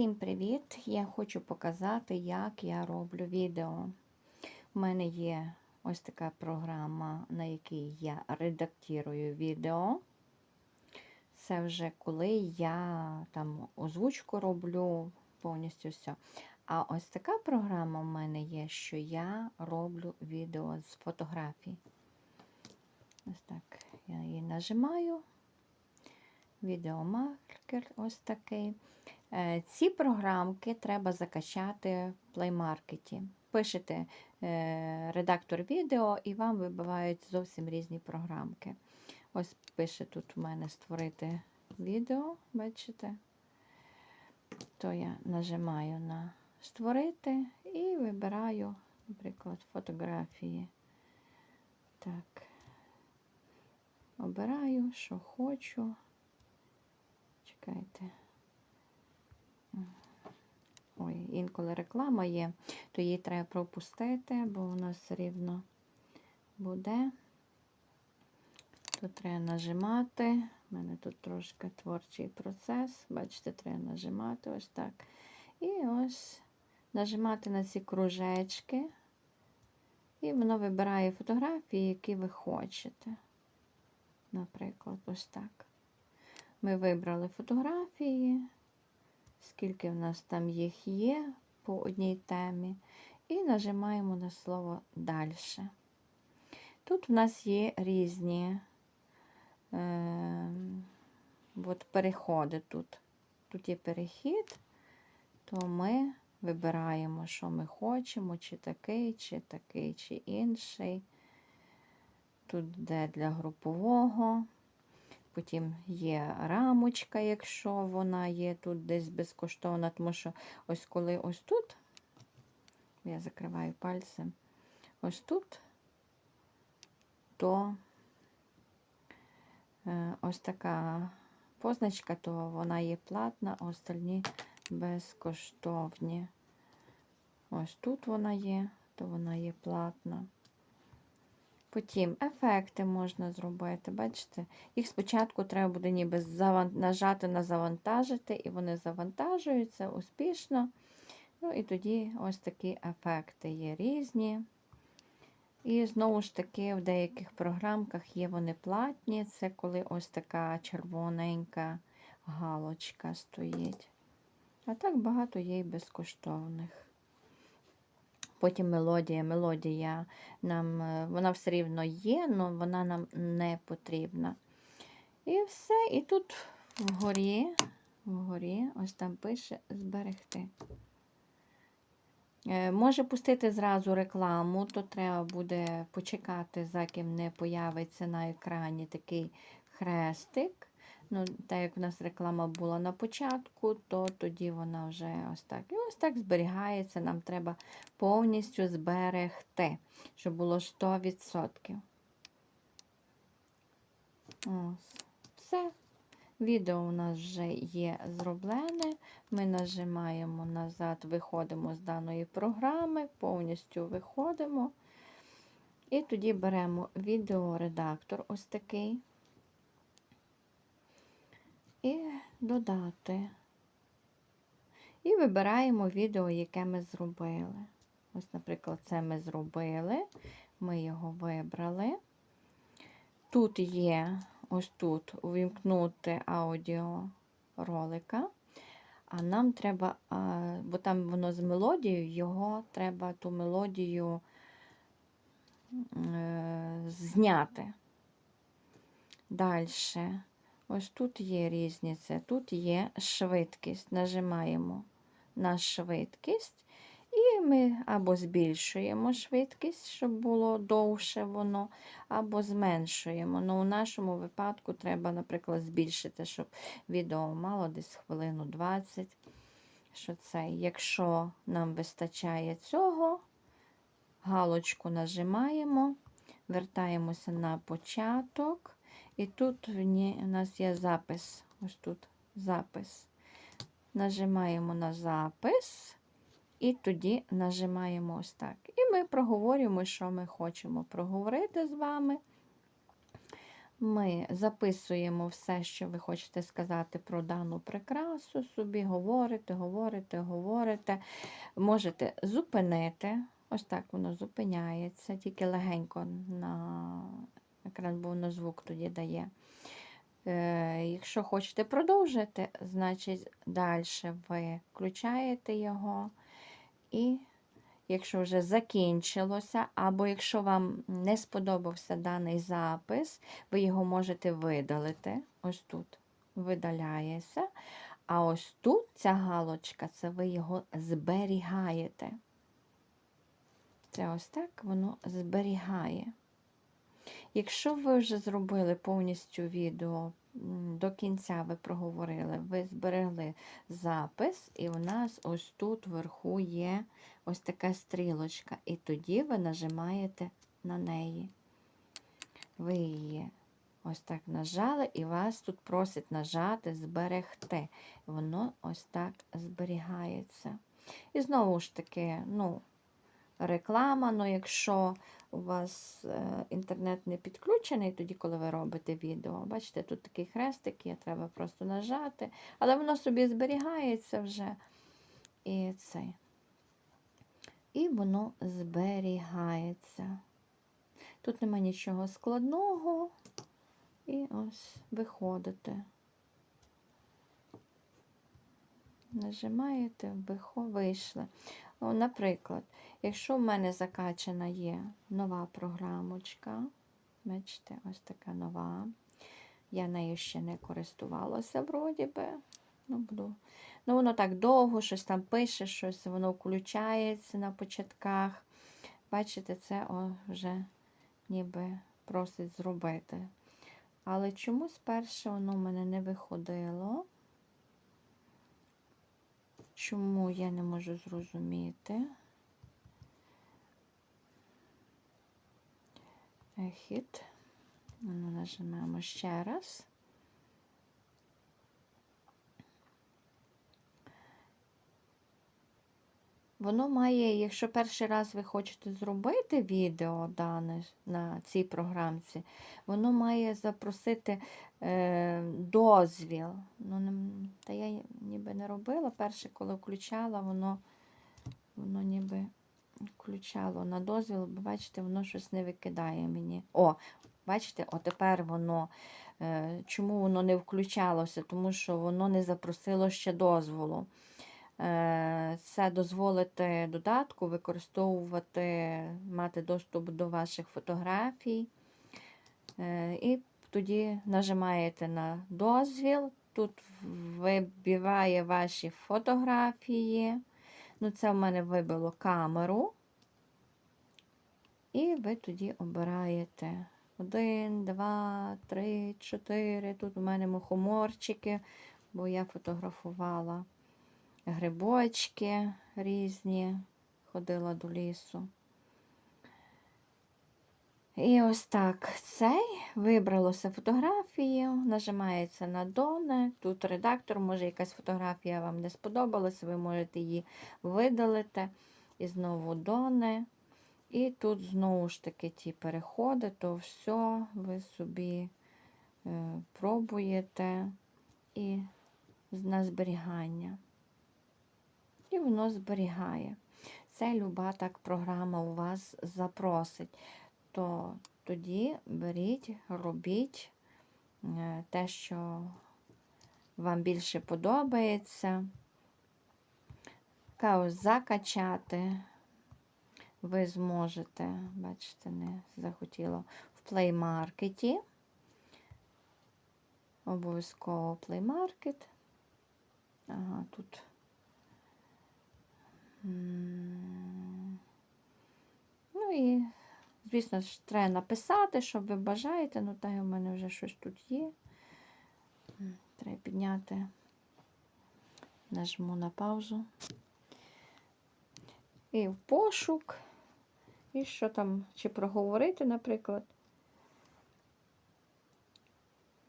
Всім привіт! Я хочу показати, як я роблю відео. У мене є ось така програма, на якій я редактирую відео. Це вже коли я там озвучку роблю повністю все. А ось така програма в мене є, що я роблю відео з фотографій. Ось так. Я її нажимаю. Відеомаркер ось такий. Е, Ці програмки треба закачати в Market. Пишете е, редактор відео і вам вибивають зовсім різні програмки. Ось пише тут у мене створити відео, бачите? То я нажимаю на створити і вибираю, наприклад, фотографії. Так, обираю, що хочу. Чекайте. Ой, інколи реклама є, то її треба пропустити, бо вона все рівно буде. Тут треба нажимати. У мене тут трошки творчий процес. Бачите, треба нажимати ось так. І ось нажимати на ці кружечки. І воно вибирає фотографії, які ви хочете. Наприклад, ось так. Ми вибрали фотографії, скільки в нас там їх є по одній темі, і нажимаємо на слово далі. Тут в нас є різні е, от переходи тут. Тут є перехід, то ми вибираємо, що ми хочемо, чи такий, чи такий, чи інший. Тут де для групового. Потім є рамочка, якщо вона є тут десь безкоштовна, тому що ось коли ось тут, я закриваю пальцем, ось тут, то е, ось така позначка, то вона є платна, а остальні безкоштовні. Ось тут вона є, то вона є платна. Потім ефекти можна зробити. Бачите? Їх спочатку треба буде ніби нажати на завантажити, і вони завантажуються успішно. Ну і тоді ось такі ефекти є різні. І знову ж таки, в деяких програмках є вони платні. Це коли ось така червоненька галочка стоїть. А так багато є і безкоштовних. Потім мелодія. Мелодія нам, е, вона все рівно є, але вона нам не потрібна. І все. І тут вгорі, вгорі, ось там пише зберегти. Е, може пустити зразу рекламу, то треба буде почекати, за ким не появиться на екрані такий хрестик. Ну, Так як у нас реклама була на початку, то тоді вона вже ось так. І ось так зберігається. Нам треба повністю зберегти, щоб було 100%. Ось. Все. Відео у нас вже є зроблене. Ми нажимаємо назад, виходимо з даної програми, повністю виходимо. І тоді беремо відеоредактор ось такий і додати. І вибираємо відео, яке ми зробили. Ось, наприклад, це ми зробили, ми його вибрали. Тут є, ось тут, увімкнути аудіо ролика. А нам треба, бо там воно з мелодією, його треба ту мелодію е, зняти. Далі. Ось тут є різниця, тут є швидкість. Нажимаємо на швидкість, і ми або збільшуємо швидкість, щоб було довше воно, або зменшуємо. Ну, У нашому випадку треба, наприклад, збільшити, щоб відео мало десь хвилину 20. Що це, Якщо нам вистачає цього, галочку нажимаємо, вертаємося на початок. І тут в нас є запис. Ось тут запис. Нажимаємо на запис, і тоді нажимаємо ось так. І ми проговорюємо, що ми хочемо проговорити з вами. ми записуємо все, що ви хочете сказати про дану прикрасу, собі говорите, говорите, говорите. Можете зупинити. Ось так воно зупиняється, тільки легенько на екран, бо воно звук тоді дає. Е, Якщо хочете продовжити, значить далі ви включаєте його. І якщо вже закінчилося, або якщо вам не сподобався даний запис, ви його можете видалити. Ось тут видаляється. А ось тут ця галочка, це ви його зберігаєте. Це ось так воно зберігає. Якщо ви вже зробили повністю відео, до кінця ви проговорили, ви зберегли запис, і у нас ось тут вверху є ось така стрілочка, і тоді ви нажимаєте на неї. Ви її ось так нажали, і вас тут просить нажати зберегти. Воно ось так зберігається. І знову ж таки, ну, реклама, ну якщо у вас е, інтернет не підключений, тоді, коли ви робите відео, бачите, тут такий хрестик є, треба просто нажати, але воно собі зберігається вже. І цей. І воно зберігається. Тут нема нічого складного. І ось виходите. Нажимаєте, вийшли. О, Наприклад, якщо в мене закачана є нова програмочка, бачите, ось така нова. Я нею ще не користувалася, вроді би. Ну, буду. ну, воно так довго, щось там пише, щось воно включається на початках. Бачите, це о, вже ніби просить зробити. Але чомусь перше воно в мене не виходило. Чому я не можу зрозуміти? Хід. Ну, нажимаємо ще раз. Воно має, якщо перший раз ви хочете зробити відео дане на цій програмці, воно має запросити е, дозвіл. Ну, не, та я ніби не робила. Перше, коли включала, воно, воно ніби включало на дозвіл, бо бачите, воно щось не викидає мені. О, бачите, о, тепер воно. Е, чому воно не включалося? Тому що воно не запросило ще дозволу. Е, Це дозволити додатку використовувати, мати доступ до ваших фотографій. Е, І тоді нажимаєте на дозвіл. Тут вибиває ваші фотографії. Ну, це в мене вибило камеру. І ви тоді обираєте один, два, три, чотири. Тут у мене мухоморчики, бо я фотографувала грибочки різні, ходила до лісу. І ось так цей вибралося фотографію, нажимається на Доне. Тут редактор, може якась фотографія вам не сподобалася, ви можете її видалити. І знову Доне. І тут знову ж таки ті переходи, то все ви собі е, пробуєте і на зберігання. І воно зберігає. Це люба так програма у вас запросить. То тоді беріть, робіть е, те, що вам більше подобається. Ось закачати ви зможете, бачите, не захотіло в Market. Обов'язково Market. Ага, тут. Ну і, звісно ж, треба написати, що ви бажаєте. Ну, та й у мене вже щось тут є. Треба підняти, нажму на паузу. І в пошук. І що там, чи проговорити, наприклад.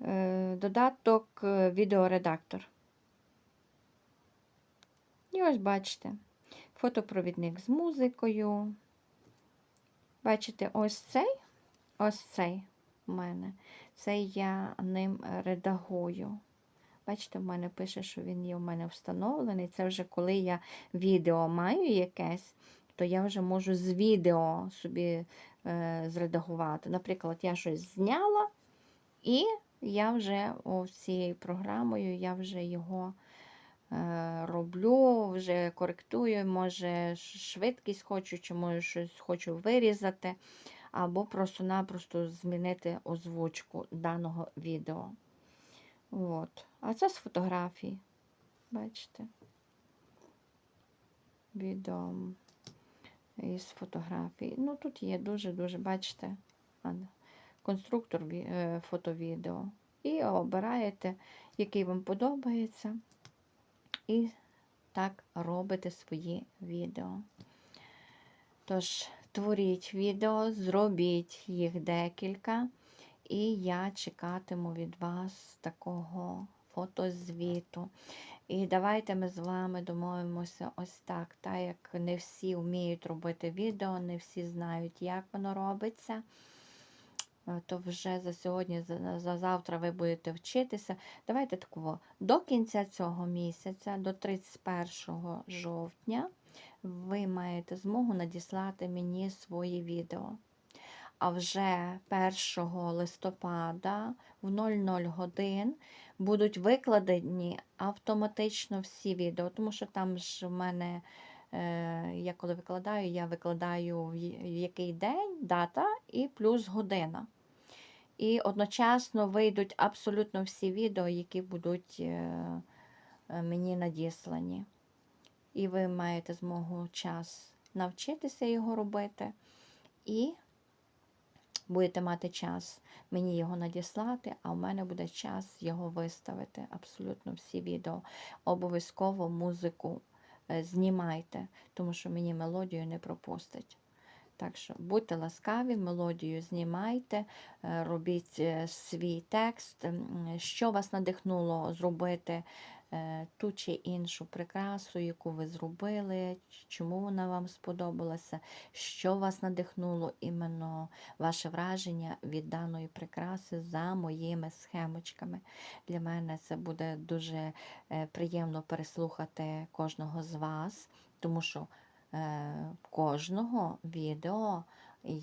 Е, Додаток е, відеоредактор. І ось бачите, фотопровідник з музикою. Бачите, ось цей, ось цей в мене. Це я ним редагую. Бачите, в мене пише, що він є в мене встановлений. Це вже коли я відео маю якесь, то я вже можу з відео собі е, зредагувати. Наприклад, я щось зняла, і я вже ось цією програмою я вже його роблю, вже коректую, може швидкість хочу, чи може щось хочу вирізати, або просто-напросто змінити озвучку даного відео. От. А це з фотографій. Бачите? Відео із фотографій. Ну, тут є дуже-дуже, бачите, конструктор е, фото-відео. І обираєте, який вам подобається. І так робите свої відео. Тож, творіть відео, зробіть їх декілька. І я чекатиму від вас такого фотозвіту. І давайте ми з вами домовимося ось так. Так як не всі вміють робити відео, не всі знають, як воно робиться. Е, То вже за сьогодні, за, за завтра ви будете вчитися. Давайте такого до кінця цього місяця, до 31 жовтня, ви маєте змогу надіслати мені свої відео. А вже 1 листопада в 00 годин будуть викладені автоматично всі відео, тому що там ж в мене, е, я коли викладаю, я викладаю в який день, дата і плюс година. І одночасно вийдуть абсолютно всі відео, які будуть е, е, мені надіслані. І ви маєте змогу час навчитися його робити. І будете мати час мені його надіслати, а в мене буде час його виставити. Абсолютно всі відео. Обов'язково музику е, знімайте, тому що мені мелодію не пропустить. Так що будьте ласкаві, мелодію знімайте, е, робіть е, свій текст, що вас надихнуло зробити е, ту чи іншу прикрасу, яку ви зробили, чому вона вам сподобалася, що вас надихнуло іменно ваше враження від даної прикраси за моїми схемочками. Для мене це буде дуже приємно переслухати кожного з вас, тому що кожного відео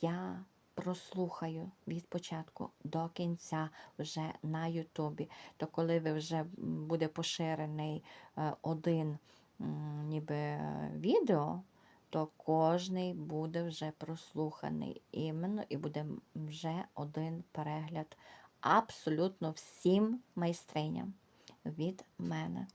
я прослухаю від початку до кінця вже на Ютубі. То коли ви вже буде поширений е, один ніби е, відео, то кожний буде вже прослуханий іменно і буде вже один перегляд абсолютно всім майстриням від мене.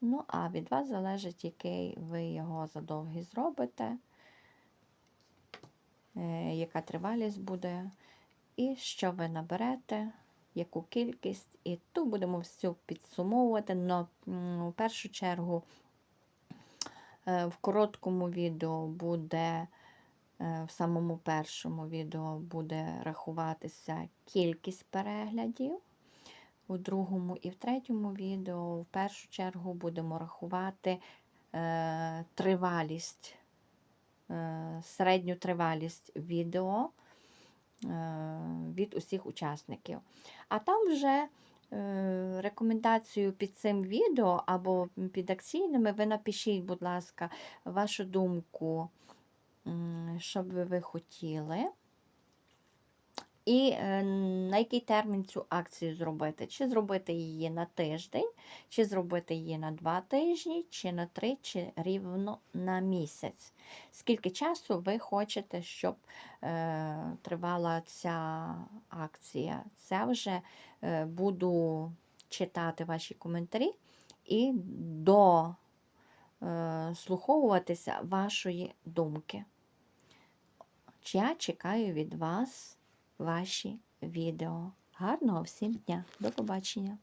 Ну, а від вас залежить, який ви його задовгий зробите, е, яка тривалість буде, і що ви наберете, яку кількість. І тут будемо все підсумовувати. Но в першу чергу е, в короткому відео буде, е, в самому першому відео буде рахуватися кількість переглядів. У другому і в третьому відео в першу чергу будемо рахувати е, тривалість, е, середню тривалість відео е, від усіх учасників. А там вже е, рекомендацію під цим відео або під акційними ви напишіть, будь ласка, вашу думку, що би ви хотіли. І е, на який термін цю акцію зробити? Чи зробити її на тиждень, чи зробити її на два тижні, чи на три, чи рівно на місяць. Скільки часу ви хочете, щоб е, тривала ця акція? Це вже е, буду читати ваші коментарі і до е, вашої думки. Я чекаю від вас ваші відео. Гарного всім дня! До побачення!